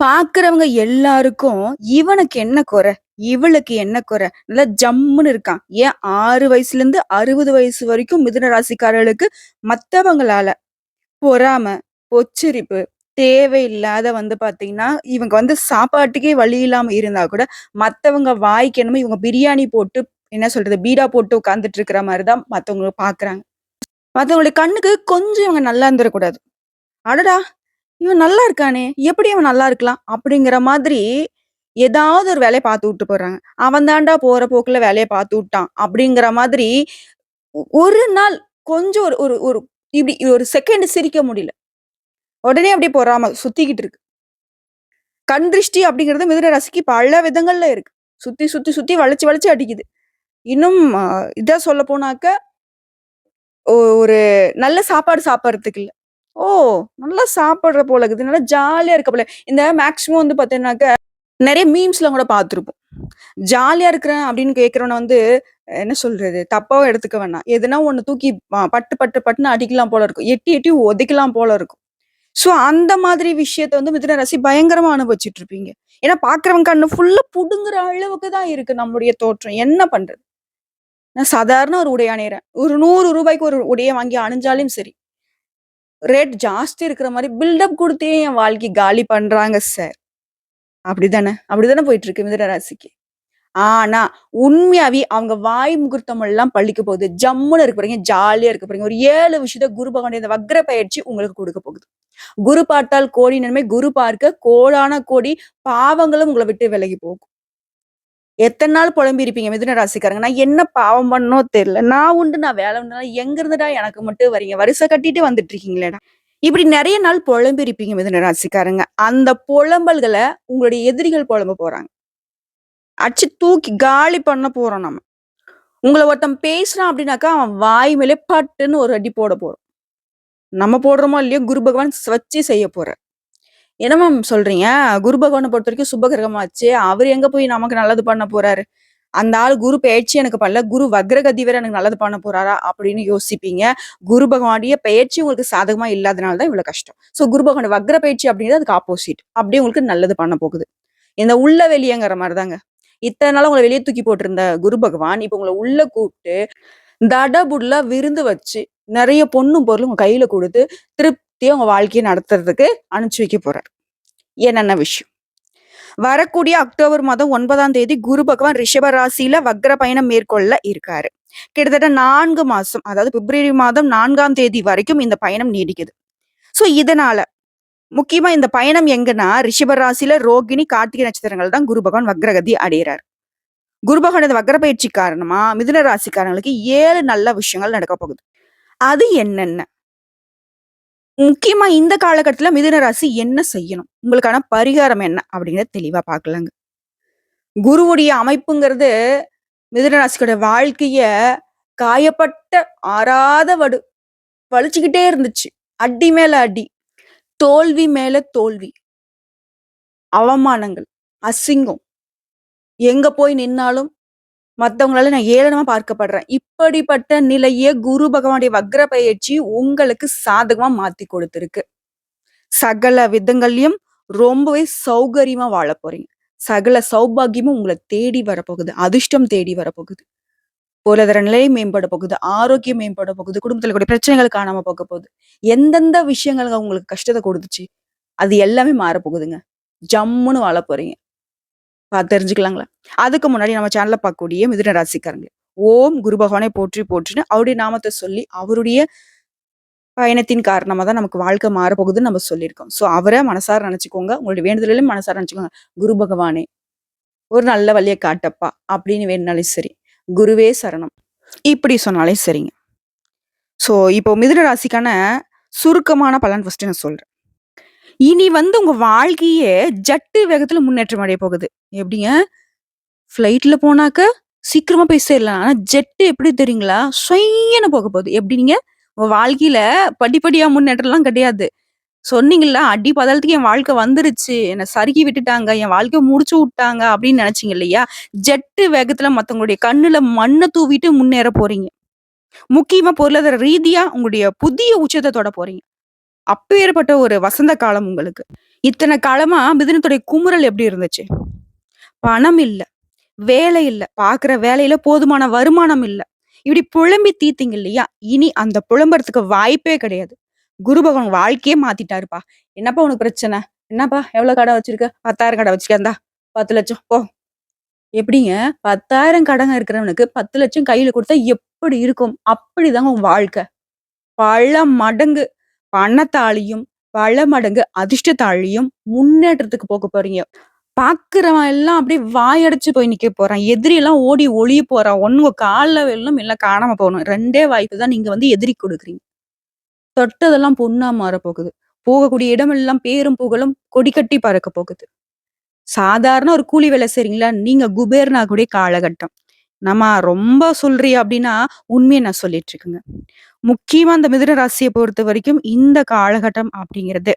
பாக்குறவங்க எல்லாருக்கும், "இவனுக்கு என்ன குறை? இவளுக்கு என்ன குறை? நல்லா ஜம்முன்னு இருக்கான்." ஏன் ஆறு வயசுல இருந்து அறுபது வயசு வரைக்கும் மிதுன ராசிக்காரர்களுக்கு மத்தவங்களால பொறாம, பொச்சரிப்பு, தேவையில்லாத வந்து பாத்தீங்கன்னா இவங்க வந்து சாப்பாட்டுக்கே வழி இல்லாம இருந்தா கூட, மத்தவங்க வாய்க்கு என்னமோ இவங்க பிரியாணி போட்டு என்ன சொல்றது? பீடா போட்டு உட்கார்ந்துட்டு இருக்கிற மாதிரிதான் தான் மத்தவங்க பாக்குறாங்க மத்தவங்களுடைய கண்ணுக்கு கொஞ்சம் இவங்க நல்லா இருந்துடக்கூடாது "அடடா! இவன் நல்லா இருக்கானே! எப்படி அவன் நல்லா இருக்கலாம்?" அப்படிங்கிற மாதிரி ஏதாவது ஒரு வேலையை பார்த்து விட்டு போறாங்க. "அவன் தாண்டா போற போக்குல வேலையை பார்த்து விட்டான்." அப்படிங்கிற மாதிரி ஒ ஒரு நாள் கொஞ்சம் ஒரு ஒரு ஒரு இப்படி ஒரு செகண்ட் சிரிக்க முடியல. உடனே அப்படியே போறாம சுத்திக்கிட்டு இருக்கு. கண் திருஷ்டி அப்படிங்கிறது மிதுன ராசிக்கு பல விதங்கள்ல இருக்கு. சுத்தி, சுத்தி, சுத்தி வளைச்சு, வளைச்சு அடிக்குது. இன்னும் இதான் இதா சொல்ல போனாக்க ஒரு நல்ல சாப்பாடு சாப்பிட்றதுக்கு இல்லை "ஓ! நல்லா சாப்பிட்ற போல இருக்குது. நல்லா ஜாலியா இருக்க போல." இந்த மேக்ஸிமம் வந்து பார்த்தீங்கன்னாக்க, நிறைய மீம்ஸ்லாம் கூட பார்த்துருப்போம். ஜாலியா இருக்கிறேன் அப்படின்னு கேட்குறவன வந்து என்ன சொல்றது? தப்பாவும் எடுத்துக்க வேணாம். எதுனா ஒன்று தூக்கி பட்டு, பட்டு, பட்டுன்னு அடிக்கலாம் போல இருக்கும். எட்டி, எட்டி ஒதைக்கலாம் போல இருக்கும். ஸோ அந்த மாதிரி விஷயத்த வந்து மிதுன ராசி பயங்கரமா அனுபவிச்சுட்டு இருப்பீங்க. ஏன்னா பாக்குறவங்க கண்ணு ஃபுல்லா புடுங்குற அளவுக்கு தான் இருக்கு நம்முடைய தோற்றம். என்ன பண்றது? நான் சாதாரண ஒரு உடை அணியிறேன். ஒரு நூறு ரூபாய்க்கு ஒரு உடையை வாங்கி அணிஞ்சாலும் சரி. ரேட் ஜாஸ்தி இருக்கிற மாதிரி பில்டப் கொடுத்தே என் வாழ்க்கை காலி பண்றாங்க சார். அப்படிதானே? அப்படிதானே போயிட்டு இருக்கு மிதன ராசிக்கு. ஆனா, உண்மையாவே அவங்க வாய் முகூர்த்தம் எல்லாம் பழிக்க போகுது. ஜம்முன்னு இருக்க போறீங்க. ஜாலியா இருக்க போறீங்க. ஒரு ஏழு விஷயத்த குரு பகவானுடைய இந்த வக்ர பயிற்சி உங்களுக்கு கொடுக்க போகுது. குரு பார்த்தால் கோடி நன்மை. குரு பார்க்க கோடான கோடி பாவங்களும் உங்களை விட்டு விலகி போகும். எத்தனை நாள் புலம்பி இருப்பீங்க மிதுன ராசிக்காரங்க. "நான் என்ன பாவம் பண்ணோ தெரியல. நான் உண்டு, நான் வேலை உண்டுனா எங்க இருந்துடா எனக்கு மட்டும் வரீங்க? வரிசை கட்டிட்டு வந்துட்டு இருக்கீங்களேடா." இப்படி நிறைய நாள் புலம்பி இருப்பீங்க மிதுன ராசிக்காரங்க. அந்த புலம்பல்களை உங்களுடைய எதிரிகள் புலம்ப போறாங்க. அடிச்சு தூக்கி காலி பண்ண போறோம் நம்ம. உங்களை ஒருத்தன் பேசுறான் அப்படின்னாக்கா, அவன் வாய் மேலே பட்டுன்னு ஒரு அடி போட போறோம். நம்ம போடுறோமோ இல்லையோ, குரு பகவான் ஸ்வச்சி செய்ய போற என்ன மேம் சொல்றீங்க? குரு பொறுத்த வரைக்கும் சுபகிரகமாச்சு அவர் எங்க போய் நமக்கு நல்லது பண்ண போறாரு? அந்த ஆள் குரு பயிற்சி எனக்கு பண்ணல. குரு வக்ரகதி வேற எனக்கு நல்லது பண்ண போறாரா? அப்படின்னு யோசிப்பீங்க. குரு பகவானுடைய பயிற்சி உங்களுக்கு சாதகமா இல்லாதனால தான் இவ்வளவு கஷ்டம். ஸோ குரு பகவானுடைய வக்ர பயிற்சி அப்படிங்கிறது அதுக்கு ஆப்போசிட். அப்படியே உங்களுக்கு நல்லது பண்ண போகுது. இந்த உள்ள வெளியங்கிற மாதிரி தாங்க. இத்தனை நாள் உங்கள வெளியே தூக்கி போட்டிருந்த குரு பகவான், இப்ப உங்கள உள்ள கூப்பிட்டு தடபுடலா விருந்து வச்சு, நிறைய பொண்ணும் பொருளும் உங்க கையில கொடுத்து திருப்தி திருப்தியா உங்கள் வாழ்க்கையை நடத்துறதுக்கு அனுப்பிச்சு வைக்க போகிறார் என்னென்ன விஷயம்? வரக்கூடிய அக்டோபர் மாதம் ஒன்பதாம் தேதி குரு பகவான் ரிஷப ராசியில வக்ர பயணம் மேற்கொள்ள இருக்காரு. கிட்டத்தட்ட நான்கு மாசம், அதாவது பிப்ரவரி மாதம் நான்காம் தேதி வரைக்கும் இந்த பயணம் நீடிக்குது. ஸோ இதனால முக்கியமா இந்த பயணம் எங்கன்னா, ரிஷப ராசியில ரோகிணி, கார்த்திகை நட்சத்திரங்கள் தான் குரு பகவான் வக்ரகதி அடைகிறார் குரு பகவானோட வக்ர பயிற்சி காரணமா மிதுன ராசிக்காரங்களுக்கு ஏழு நல்ல விஷயங்கள் நடக்க போகுது. அது என்னென்ன? முக்கியமா இந்த காலகட்டத்தில் மிதுன ராசி என்ன செய்யணும்? உங்களுக்கான பரிகாரம் என்ன? அப்படிங்கிறத தெளிவா பார்க்கலாங்க. குருவுடைய அமைப்புங்கிறது மிதுன ராசியோட வாழ்க்கைய காயப்பட்ட ஆறாத வடு. வலிச்சுக்கிட்டே இருந்துச்சு. அடி மேல அடி. தோல்வி மேல தோல்வி. அவமானங்கள், அசிங்கம். எங்க போய் நின்னாலும் மற்றவங்களால நான் ஏளனமா பார்க்கப்படுறேன். இப்படிப்பட்ட நிலையே குரு பகவானுடைய வக்ர பயிற்சி உங்களுக்கு சாதகமா மாத்தி கொடுத்துருக்கு சகல விதங்கள்லயும் ரொம்பவே சௌகரியமா வாழப் போறீங்க. சகல சௌபாக்கியமும் உங்களை தேடி வரப்போகுது. அதிர்ஷ்டம் தேடி வரப்போகுது. பொருளாதார நிலை மேம்பட போகுது. ஆரோக்கியம் மேம்பட போகுது. குடும்பத்தில் கூட பிரச்சனைகள் காணாம போக போகுது. எந்தெந்த விஷயங்கள் உங்களுக்கு கஷ்டத்தை கொடுத்துச்சு, அது எல்லாமே மாறப்போகுதுங்க. ஜம்முன்னு வாழ போறீங்க. தெரிஞ்சுக்கலாங்களா? அதுக்கு முன்னாடி நம்ம சேனல்ல பார்க்கக்கூடிய மிதுன ராசிக்காரங்க. ஓம் குரு பகவானை போற்றி போற்றின்னு அவருடைய நாமத்தை சொல்லி, அவருடைய பயணத்தின் காரணமாக தான் நமக்கு வாழ்க்கை மாறப்போகுதுன்னு நம்ம சொல்லியிருக்கோம். ஸோ அவரை மனசார நினச்சிக்கோங்க உங்களுடைய வேண்டுதலையும் மனசார நினச்சிக்கோங்க குரு பகவானே! ஒரு நல்ல வழியை காட்டப்பா! அப்படின்னு வேணுனாலே சரி. குருவே சரணம். இப்படி சொன்னாலே சரிங்க. ஸோ இப்போ மிதுன ராசிக்கான சுருக்கமான பலன் ஃபஸ்ட்டு நான் சொல்கிறேன் இனி வந்து உங்க வாழ்க்கையே ஜட்டு வேகத்துல முன்னேற்றம் அடைய போகுது. எப்படிங்க? ஃப்ளைட்ல போனாக்க சீக்கிரமா போய் சேரலாம். ஆனா ஜெட்டு எப்படி தெரியுங்களா? சொய்யன போக போகுது. எப்படிங்க? உங்க வாழ்க்கையில படிப்படியா முன்னேற்றம்லாம் கிடையாது. சொன்னீங்களா "அடி பாதாளத்துக்கு என் வாழ்க்கை வந்துருச்சு. என்னை சறுக்கி விட்டுட்டாங்க. என் வாழ்க்கைய முடிச்சு விட்டாங்க அப்படின்னு நெனச்சீங்க இல்லையா? ஜெட்டு வேகத்துல மத்தவங்களுடைய கண்ணுல மண்ணை தூவிட்டு முன்னேற போறீங்க. முக்கியமா பொருளாதார ரீதியா உங்களுடைய புதிய உச்சத்தை தொட போறீங்க. அப்பேற்பட்ட ஒரு வசந்த காலம் உங்களுக்கு. இத்தனை காலமா மிதுனத்துடைய குமுறல் எப்படி இருந்துச்சு? பணம் இல்ல, வேலை இல்ல, பார்க்குற வேலையில போதுமான வருமானம் இல்ல. இப்படி புலம்பி தீர்த்தீங்க இல்லையா? இனி அந்த புலம்புறதுக்கு வாய்ப்பே கிடையாது. குரு பகவான் வாழ்க்கையே மாத்திட்டாருப்பா. என்னப்பா உனக்கு பிரச்சனை? என்னப்பா எவ்வளோ கடை வச்சிருக்க? 10,000 கடன் வச்சிருக்கேன். இந்தா 10,00,000 போ. எப்படிங்க பத்தாயிரம் கடங்க இருக்கிறவனுக்கு 10,00,000 கையில கொடுத்தா எப்படி இருக்கும்? அப்படிதாங்க உன் வாழ்க்கை. பல மடங்கு பணத்தாலையும் பல மடங்கு அதிர்ஷ்டத்தாலையும் முன்னேற்றத்துக்கு போக போறீங்க. பாக்குறவன் எல்லாம் அப்படியே வாயடைச்சு போய் நிக்க போறான். எதிரி எல்லாம் ஓடி ஒளிய போறான். ஒன்னு கால கால்ல இல்ல காணாம போகணும். ரெண்டே வாய்ப்பு தான் நீங்க வந்து எதிரி கொடுக்குறீங்க தொட்டதெல்லாம் பொன்னா மாறப்போகுது. போகக்கூடிய இடமெல்லாம் பேரும் புகழும் கொடிகட்டி பறக்க போகுது. சாதாரண ஒரு கூலி வேலை செய்றீங்களா? நீங்க குபேரனாகக்கூடிய காலகட்டம். நம்ம ரொம்ப சொல்றியா அப்படின்னா, உண்மையை நான் சொல்லிட்டு இருக்குங்க முக்கியமா அந்த மிதுன பொறுத்த வரைக்கும் இந்த காலகட்டம் அப்படிங்கிறது,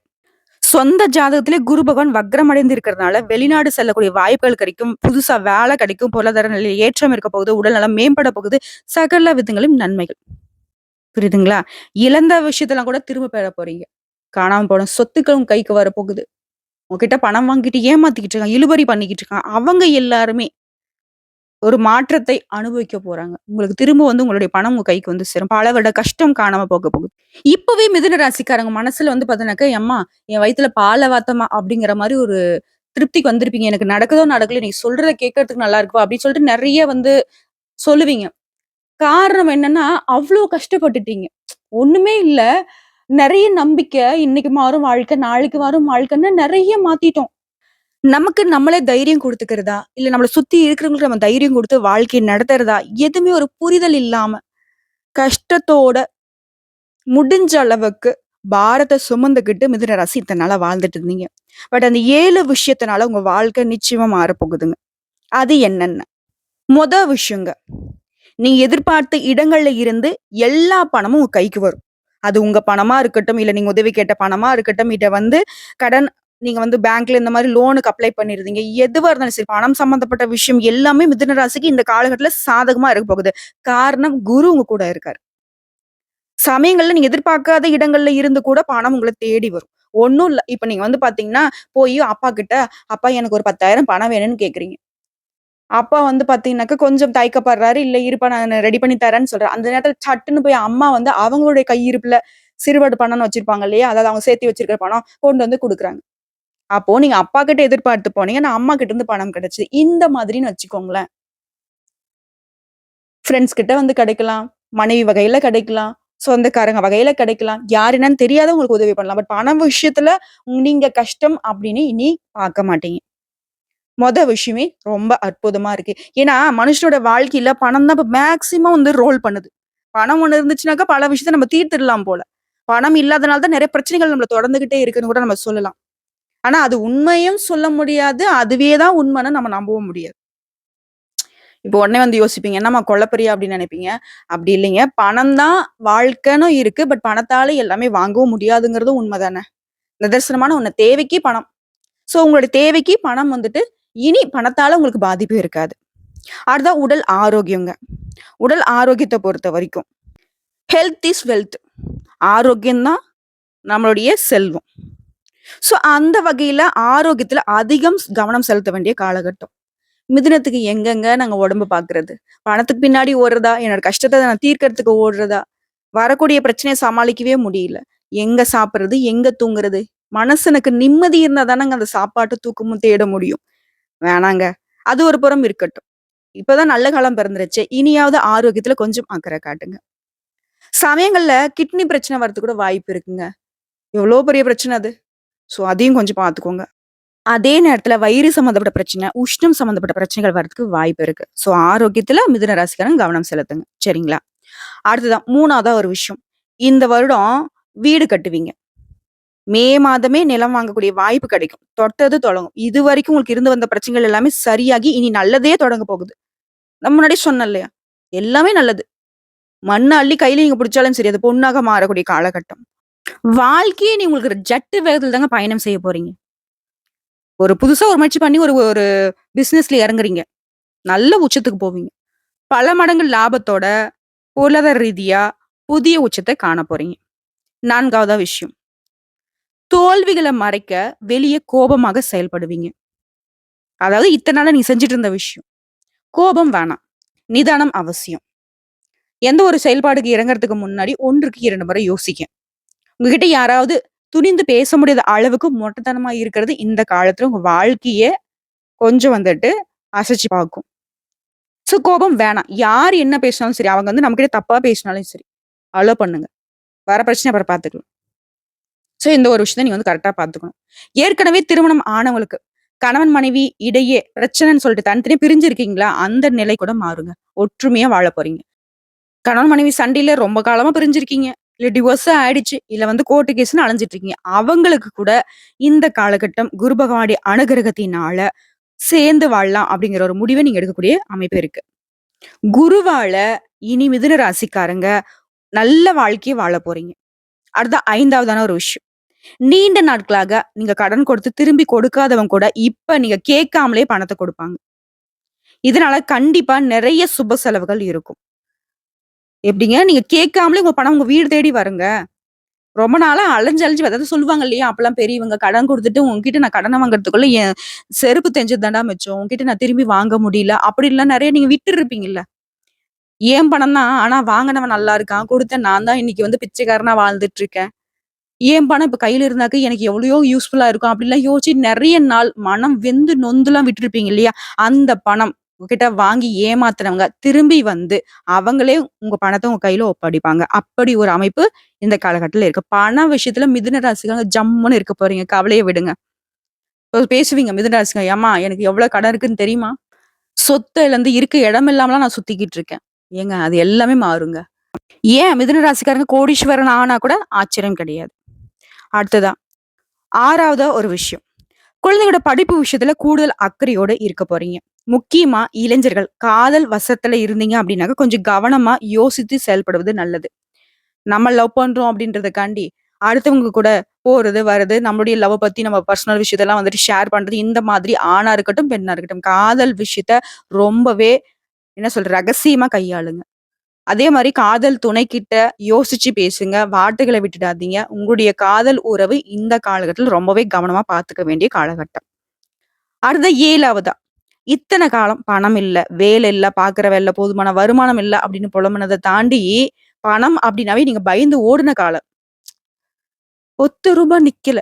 சொந்த ஜாதகத்திலே குரு பகவான் வக்ரம் அடைந்து இருக்கிறதுனால, வெளிநாடு செல்லக்கூடிய வாய்ப்புகள் கிடைக்கும். புதுசா வேலை கிடைக்கும். பொருளாதார நிலையில் ஏற்றம் இருக்க போகுது. உடல்நலம் மேம்பட போகுது. சகல விதங்களும் நன்மைகள். புரியுதுங்களா? இழந்த விஷயத்தெல்லாம் கூட திரும்ப பெற போறீங்க. காணாம போன சொத்துக்களும் கைக்கு வர போகுது உங்ககிட்ட பணம் வாங்கிட்டு ஏமாத்திக்கிட்டு இருக்கான் இழுபறி பண்ணிக்கிட்டு இருக்கான் அவங்க எல்லாருமே ஒரு மாற்றத்தை அனுபவிக்க போறாங்க. உங்களுக்கு திரும்ப வந்து உங்களுடைய பணம் உங்க கைக்கு வந்து சேரும். பல வருட கஷ்டம் காணாம போக போகுது. இப்பவே மிதுன ராசிக்காரங்க மனசுல வந்து பார்த்தீங்கன்னாக்கா, "எம்மா என் வயித்துல பால வாத்தமா அப்படிங்கிற மாதிரி ஒரு திருப்திக்கு வந்திருப்பீங்க. எனக்கு நடக்குதோ நடக்கல நீ சொல்றத கேட்கறதுக்கு நல்லா இருக்கும் அப்படின்னு சொல்லிட்டு நிறைய வந்து சொல்லுவீங்க. காரணம் என்னன்னா, அவ்வளோ கஷ்டப்பட்டுட்டீங்க. ஒண்ணுமே இல்லை நிறைய நம்பிக்கை, இன்னைக்கு மாறும் வாழ்க்கை, நாளைக்கு மாறும் வாழ்க்கைன்னு நிறைய மாத்திட்டோம். நமக்கு நம்மளே தைரியம் கொடுத்துக்கிறதா இல்ல நம்மளை சுத்தி இருக்கிறவங்களுக்கு நம்ம தைரியம் கொடுத்து வாழ்க்கையை நடத்துறதா, எதுவுமே ஒரு புரிதல் இல்லாம, கஷ்டத்தோட முடிஞ்ச அளவுக்கு பாரத்தை சுமந்துக்கிட்டு மிதுன ராசி இத்தனால வாழ்ந்துட்டு இருந்தீங்க. பட் அந்த ஏழு விஷயத்தினால உங்க வாழ்க்கை நிச்சயமா மாறப்போகுதுங்க. அது என்னென்ன? மொத விஷயங்க. நீங்க எதிர்பார்த்த இடங்கள்ல இருந்து எல்லா பணமும் உங்க கைக்கு வரும். அது உங்க பணமா இருக்கட்டும், இல்ல நீங்க உதவி கேட்ட பணமா இருக்கட்டும், இதை வந்து கடன் நீங்க வந்து பேங்க்ல இந்த மாதிரி லோனுக்கு அப்ளை பண்ணிருந்தீங்க எதுவா இருந்தாலும் சரி, பணம் சம்பந்தப்பட்ட விஷயம் எல்லாமே மிதுன ராசிக்கு இந்த காலகட்டத்தில் சாதகமா இருக்க போகுது. காரணம் குரு உங்க கூட இருக்காரு. சமயங்கள்ல நீங்க எதிர்பார்க்காத இடங்கள்ல இருந்து கூட பணம் உங்களை தேடி வரும். ஒன்றும் இல்ல. இப்ப நீங்க வந்து பார்த்தீங்கன்னா, போய் அப்பா கிட்ட, "அப்பா எனக்கு ஒரு 10,000 பணம் வேணும்னு" கேட்குறீங்க அப்பா வந்து பார்த்தீங்கன்னாக்கா, கொஞ்சம் தயக்கப்படுறாரு. "இல்ல இருப்பா நான் ரெடி பண்ணி தரேன்னு" சொல்கிறேன் அந்த நேரத்தில் சட்டுன்னு போய் அம்மா வந்து அவங்களுடைய கையிருப்புல சிறுபாடு பணம்னு வச்சிருப்பாங்க இல்லையா? அதாவது அவங்க சேர்த்து வச்சிருக்கிற பணம் கொண்டு வந்து கொடுக்குறாங்க அப்போ நீங்க அப்பா கிட்ட எதிர்பார்த்து போனீங்க. நான் அம்மா கிட்ட இருந்து பணம் கிடைச்சு இந்த மாதிரின்னு வச்சுக்கோங்களேன். ஃப்ரெண்ட்ஸ் கிட்ட வந்து கிடைக்கலாம். மனைவி வகையில கிடைக்கலாம். சொந்தக்காரங்க வகையில கிடைக்கலாம். யார் என்னன்னு தெரியாதவங்களுக்கு உதவி பண்ணலாம். பட் பண விஷயத்துல நீங்க கஷ்டம் அப்படின்னு இனி பார்க்க மாட்டீங்க. மொத விஷயமே ரொம்ப அற்புதமா இருக்கு. ஏன்னா, மனுஷனோட வாழ்க்கையில பணம் தான் இப்போ மேக்சிமம் வந்து ரோல் பண்ணுது. பணம் ஒன்று இருந்துச்சுனாக்கா, பல விஷயத்த நம்ம தீர்த்துடலாம் போல. பணம் இல்லாதனால தான் நிறைய பிரச்சனைகள் நம்மளை தொடர்ந்துகிட்டே இருக்குன்னு கூட நம்ம சொல்லலாம். ஆனா, அது உண்மையும் சொல்ல முடியாது. அதுவே தான் உண்மைன்னு நம்ம நம்பவும் முடியாது. இப்போ உடனே வந்து யோசிப்பீங்க, "என்னம்மா கொல்லைப்பறியா?" அப்படின்னு நினைப்பீங்க அப்படி இல்லைங்க. பணம் தான் வாழ்க்கைன்னு இருக்கு. பட் பணத்தால எல்லாமே வாங்கவும் முடியாதுங்கிறதும் உண்மை தானே. நிதர்சனமான ஒன்று தேவைக்கு பணம். ஸோ உங்களுடைய தேவைக்கு பணம் வந்துட்டு, இனி பணத்தால உங்களுக்கு பாதிப்பு இருக்காது. அடுத்ததா உடல் ஆரோக்கியங்க. உடல் ஆரோக்கியத்தை பொறுத்த வரைக்கும் ஹெல்த் இஸ் வெல்த். ஆரோக்கியம்தான் நம்மளுடைய செல்வம். ஸோ அந்த வகையில ஆரோக்கியத்துல அதிகம் கவனம் செலுத்த வேண்டிய காலகட்டம். மிதுனத்துக்கு எங்கெங்க நாங்க உடம்பு பார்க்கறது பணத்துக்கு பின்னாடி ஓடுறதா? என்னோட கஷ்டத்த நான் தீர்க்கறதுக்கு ஓடுறதா? வரக்கூடிய பிரச்சனையை சமாளிக்கவே முடியல. எங்க சாப்பிடுறது? எங்க தூங்குறது? மனசனுக்கு நிம்மதி இருந்தா தானங்க அந்த சாப்பாட்டு தூக்கமும் தேட முடியும். வேணாங்க. அது ஒரு புறம் இருக்கட்டும். இப்பதான் நல்ல காலம் பிறந்துருச்சே. இனியாவது ஆரோக்கியத்துல கொஞ்சம் அக்கறை காட்டுங்க. சமயங்கள்ல கிட்னி பிரச்சனை வர்றதுக்கு கூட வாய்ப்பு இருக்குங்க. எவ்வளோ பெரிய பிரச்சனை அது. ஸோ அதையும் கொஞ்சம் பார்த்துக்கோங்க. அதே நேரத்துல வயிறு சம்மந்தப்பட்ட பிரச்சனை, உஷ்ணம் சம்மந்தப்பட்ட பிரச்சனைகள் வரதுக்கு வாய்ப்பு இருக்கு. ஸோ ஆரோக்கியத்துல மிதுன ராசிக்காரன் கவனம் செலுத்துங்க. சரிங்களா? அடுத்ததா 3வதா ஒரு விஷயம். இந்த வருடம் வீடு கட்டுவீங்க. மே மாதமே நிலம் வாங்கக்கூடிய வாய்ப்பு கிடைக்கும். தொட்டது தொடங்கும். இது வரைக்கும் உங்களுக்கு இருந்து வந்த பிரச்சனைகள் எல்லாமே சரியாகி, இனி நல்லதே தொடங்க போகுது. நம்ம முன்னாடியே சொன்னோம் இல்லையா? எல்லாமே நல்லது. மண்ணை அள்ளி கையில நீங்க பிடிச்சாலும் சரி, அது பொண்ணாக மாறக்கூடிய காலகட்டம். வாழ்க்கையே நீ உங்களுக்கு ஜட்டு வேகத்தில் தாங்க பயணம் செய்ய போறீங்க. ஒரு புதுசா ஒரு முயற்சி பண்ணி ஒரு ஒரு பிசினஸ்ல இறங்குறீங்க. நல்ல உச்சத்துக்கு போவீங்க. பல மடங்கு லாபத்தோட, பொருளாதார ரீதியா புதிய உச்சத்தை காண போறீங்க. நான்காவதா விஷயம். தோல்விகளை மறைக்க வெளியே கோபமாக செயல்படுவீங்க. அதாவது இத்தனை நாளா நீ செஞ்சுட்டு இருந்த விஷயம். கோபம் வேணாம். நிதானம் அவசியம். எந்த ஒரு செயல்பாடுக்கு இறங்குறதுக்கு முன்னாடி 1க்கு 2 முறை யோசிக்க உங்ககிட்ட யாராவது துணிந்து பேச முடியாத அளவுக்கு மொட்டத்தனமா இருக்கிறது இந்த காலத்துல உங்க வாழ்க்கைய கொஞ்சம் வந்துட்டு அசைச்சு பார்க்கும். ஸோ கோபம் வேணாம். யார் என்ன பேசினாலும் சரி, அவங்க வந்து நம்மகிட்ட தப்பா பேசினாலும் சரி, அலோ பண்ணுங்க. வர பிரச்சனை அப்புறம் பார்த்துக்கலாம். ஸோ இந்த ஒரு விஷயத்த நீங்க வந்து கரெக்டாக பார்த்துக்கணும். ஏற்கனவே திருமணம் ஆனவங்களுக்கு, கணவன் மனைவி இடையே பிரச்சனைன்னு சொல்லிட்டு தனித்தனியா பிரிஞ்சிருக்கீங்களா அந்த நிலை கூட மாறுங்க. ஒற்றுமையா வாழ போறீங்க. கணவன் மனைவி சண்டையில ரொம்ப காலமா பிரிஞ்சிருக்கீங்க. இல்ல டிவோர்ஸ் ஆயிடுச்சு. இல்ல வந்து கோர்ட்டு கேஸ்னு அலைஞ்சிட்டு இருக்கீங்க. அவங்களுக்கு கூட இந்த காலகட்டம் குரு பகவானுடைய அனுகிரகத்தினால சேர்ந்து வாழலாம் அப்படிங்கிற ஒரு முடிவை நீங்க எடுக்கக்கூடிய அமைப்பு இருக்கு. குருவால இனி மிதுன ராசிக்காரங்க நல்ல வாழ்க்கையை வாழப் போறீங்க. அடுத்த ஐந்தாவதான ஒரு விஷயம். நீண்ட நாட்களாக நீங்க கடன் கொடுத்து திரும்பி கொடுக்காதவங்க கூட இப்ப நீங்க கேட்காமலே பணத்தை கொடுப்பாங்க. இதனால கண்டிப்பா நிறைய சுப செலவுகள் இருக்கும். எப்படிங்க? நீங்க கேட்காமலே உங்க பணம் உங்க வீடு தேடி வருங்க. ரொம்ப நாளா அலைஞ்சு அலைஞ்சு அதாவது சொல்லுவாங்க இல்லையா? அப்பெல்லாம் பெரியவங்க கடன் கொடுத்துட்டு உங்ககிட்ட நான் கடனை வாங்குறதுக்குள்ள என் செருப்பு தேஞ்சது மிச்சம். உங்ககிட்ட நான் திரும்பி வாங்க முடியல. அப்படின்லாம் நிறைய நீங்க விட்டுருப்பீங்கல்ல. ஏன் பணம் தான். ஆனா வாங்கினவன் நல்லா இருக்கான். கொடுத்த நான் தான் இன்னைக்கு வந்து பிச்சைக்காரனா வாழ்ந்துட்டு இருக்கேன். ஏன் பணம் இப்ப கையில இருந்தாக்க எனக்கு எவ்வளையோ யூஸ்ஃபுல்லா இருக்கும். அப்படிலாம் யோசிச்சு நிறைய நாள் மனம் வெந்து நொந்துலாம் விட்டுருப்பீங்க இல்லையா? அந்த பணம் உங்ககிட்ட வாங்கி ஏமாத்துனவங்க திரும்பி வந்து அவங்களே உங்க பணத்தை உங்க கையில ஒப்படைப்பாங்க. அப்படி ஒரு அமைப்பு இந்த காலகட்டத்தில் இருக்கு. பண விஷயத்துல மிதுன ராசிக்காரங்க ஜம்முன்னு இருக்க போறீங்க. கவலையை விடுங்க. பேசுவீங்க மிதுன ராசிக்காரங்க, "ஏம்மா எனக்கு எவ்வளோ கடன் இருக்குன்னு தெரியுமா? சொத்த இருந்து இருக்க இடம் இல்லாமலாம் நான் சுத்திக்கிட்டு இருக்கேன்." ஏங்க அது எல்லாமே மாறுங்க. ஏன் மிதுன ராசிக்காரங்க கோடீஸ்வரன் ஆனா கூட ஆச்சரியம் கிடையாது. அடுத்ததா 6வதா ஒரு விஷயம். குழந்தையோட படிப்பு விஷயத்துல கூடுதல் அக்கறையோட இருக்க போறீங்க. முக்கியமா இளைஞர்கள் காதல் வசத்துல இருந்தீங்க அப்படின்னாக்க கொஞ்சம் கவனமா யோசித்து செயல்படுவது நல்லது. நம்ம லவ் பண்றோம் அப்படின்றதுக்காண்டி அடுத்தவங்க கூட போறது, வருது நம்மளுடைய லவ் பத்தி நம்ம பர்சனல் விஷயத்தெல்லாம் வந்துட்டு ஷேர் பண்றது, இந்த மாதிரி ஆணா இருக்கட்டும், பெண்ணா இருக்கட்டும், காதல் விஷயத்த ரொம்பவே என்ன சொல்ற ரகசியமா கையாளுங்க. அதே மாதிரி காதல் துணை கிட்ட யோசிச்சு பேசுங்க. வார்த்தைகளை விட்டுடாதீங்க. உங்களுடைய காதல் உறவு இந்த காலகட்டத்தில் ரொம்பவே கவனமா பார்த்துக்க வேண்டிய காலகட்டம். அடுத்த ஏழாவதா இத்தனை காலம் பணம் இல்லை வேலை இல்லை பார்க்குற வேலை போதுமான வருமானம் இல்லை அப்படின்னு புலம்புனதை தாண்டி, பணம் அப்படின்னாவே நீங்க பயந்து ஓடின காலம். ரூ. நிக்கல.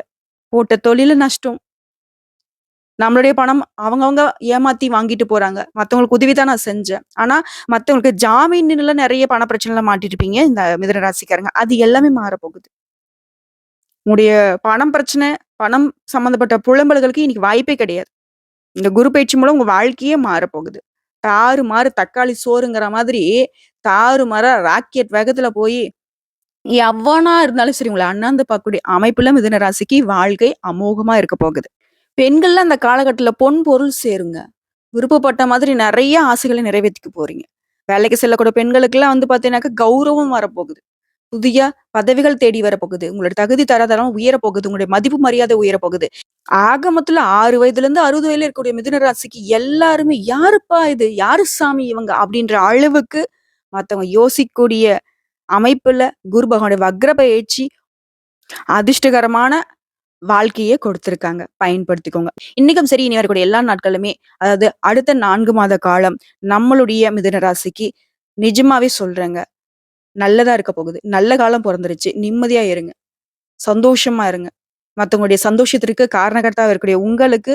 போட்ட தொழில நஷ்டம். நம்மளுடைய பணம் அவங்கவங்க ஏமாத்தி வாங்கிட்டு போறாங்க. மத்தவங்களுக்கு உதவி தான் நான் செஞ்சேன். ஆனா மத்தவங்களுக்கு ஜாமீன்ல நிறைய பண பிரச்சனைல மாட்டிருப்பீங்க இந்த மிதன ராசிக்காரங்க. அது எல்லாமே மாறப்போகுது. உங்களுடைய பணம் பிரச்சனை, பணம் சம்மந்தப்பட்ட புலம்பல்களுக்கு இன்னைக்கு வாய்ப்பே கிடையாது. இந்த குரு பயிற்சி மூலம் உங்க வாழ்க்கையே மாறப்போகுது. தாறுமாறு தக்காளி சோறுங்கிற மாதிரி தாறு மாற ராக்கெட் வேகத்துல போய் எவனா இருந்தாலும் சரி உங்களை அண்ணாந்து பார்க்கக்கூடிய அமைப்புல மிதன ராசிக்கு வாழ்க்கை அமோகமா இருக்க போகுது. பெண்கள்லாம் அந்த காலகட்டத்தில் பொன் பொருள் சேருங்க. விருப்பப்பட்ட மாதிரி நிறைய ஆசைகளை நிறைவேற்றிக்க போறீங்க. வேலைக்கு செல்லக்கூடிய பெண்களுக்கெல்லாம் வந்து பார்த்தீங்கன்னாக்க கௌரவம் வரப்போகுது. புதிய பதவிகள் தேடி வரப்போகுது. உங்களோட தகுதி தராதரம் உயரப்போகுது உங்களுடைய மதிப்பு மரியாதை உயரப்போகுது ஆகமத்துல ஆறு வயதுல இருந்து அறுபது வயதுல இருக்கக்கூடிய மிதுன ராசிக்கு எல்லாருமே, "யாருப்பா இது? யாரு சாமி இவங்க?" அப்படின்ற அளவுக்கு மத்தவங்க யோசிக்கக்கூடிய அமைப்புல குரு பகவானுடைய வக்ர பயிற்சி அதிர்ஷ்டகரமான வாழ்க்கையே கொடுத்துருக்காங்க பயன்படுத்திக்கோங்க. இன்னைக்கும் சரி, இனி வரக்கூடிய எல்லா நாட்களுமே, அதாவது அடுத்த நான்கு மாத காலம் நம்மளுடைய மிதுன ராசிக்கு நிஜமாவே சொல்றேங்க. நல்லதா இருக்க போகுது. நல்ல காலம் பிறந்துருச்சு நிம்மதியா இருங்க. சந்தோஷமா இருங்க. மத்தவங்களுடைய சந்தோஷத்திற்கு காரணகர்த்தாவா இருக்கக்கூடிய உங்களுக்கு,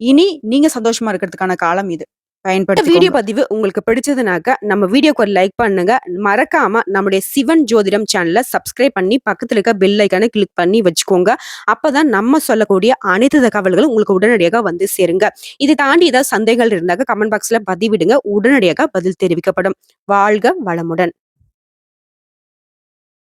இனி நீங்க சந்தோஷமா இருக்கிறதுக்கான காலம் இது. இந்த வீடியோ. பதிவு உங்களுக்கு பிடிச்சதுனாக்க, நம்ம வீடியோக்கு ஒரு லைக் பண்ணுங்க. மறக்காம நம்முடைய சிவன் ஜோதிடம் சேனல சப்ஸ்கிரைப் பண்ணி, பக்கத்துல இருக்க பெல் ஐகான கிளிக் பண்ணி வச்சுக்கோங்க. அப்பதான் நம்ம சொல்லக்கூடிய அனைத்து தகவல்களும் உங்களுக்கு உடனடியாக வந்து சேருங்க. இதை தாண்டி ஏதாவது சந்தேகங்கள் இருந்தாக்க கமெண்ட் பாக்ஸ்ல பதிவிடுங்க. உடனடியாக பதில் தெரிவிக்கப்படும். வாழ்க வளமுடன்.